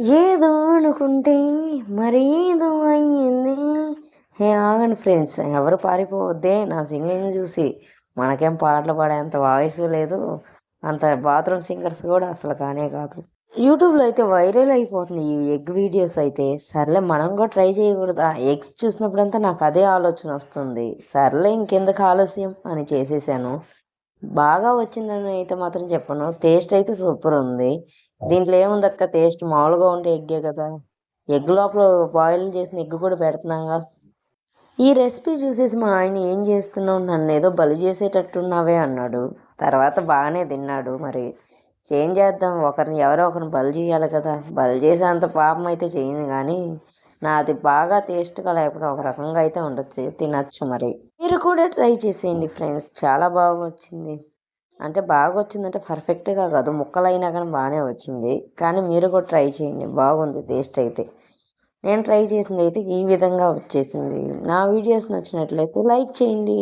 ఏదో అనుకుంటే మరేదో ఏదో అయ్యింది. హే ఆగండి ఫ్రెండ్స్. ఎవరు పారిపోవద్దే. నా సింగింగ్ చూసి మనకేం పాటలు పాడేంత వాయిస్ లేదు. అంత బాత్రూమ్ సింగర్స్ కూడా అసలు కానే కాదు. యూట్యూబ్లో అయితే వైరల్ అయిపోతుంది ఈ ఎగ్ వీడియోస్ అయితే. సర్లే మనం కూడా ట్రై చేయకూడదా? ఎగ్స్ చూసినప్పుడంతా నాకు అదే ఆలోచన వస్తుంది. సర్లే ఇంకెందుకు ఆలస్యం అని చేసేసాను. బాగా వచ్చిందని అయితే మాత్రం చెప్పను. టేస్ట్ అయితే సూపర్ ఉంది. దీంట్లో ఏముంది అక్క టేస్ట్? మామూలుగా ఉండే ఎగ్గే కదా. ఎగ్ లోపల బాయిల్ చేసిన ఎగ్ కూడా పెడుతున్నాగా. ఈ రెసిపీ చూసేసి మా ఆయన ఏం చేస్తున్నావు? నన్ను ఏదో బలి చేసేటట్టున్నావే అన్నాడు. తర్వాత బాగానే తిన్నాడు మరి. చేంజ్ చేద్దాం. ఒకరిని ఎవరో ఒకరిని బలి చేయాలి కదా. బలి చేసే అంత పాపం అయితే చేయను కానీ నాది బాగా టేస్ట్గా లేకపోతే ఒక రకంగా అయితే ఉండొచ్చు. తినచ్చు మరి. మీరు కూడా ట్రై చేసేయండి ఫ్రెండ్స్. చాలా బాగా వచ్చింది అంటే బాగా వచ్చిందంటే పర్ఫెక్ట్గా కాదు. ముక్కలైనా కానీ బాగానే వచ్చింది. కానీ మీరు కూడా ట్రై చేయండి. బాగుంది టేస్ట్ అయితే. నేను ట్రై చేసింది అయితే ఈ విధంగా వచ్చేసింది. నా వీడియోస్ నచ్చినట్లయితే లైక్ చేయండి.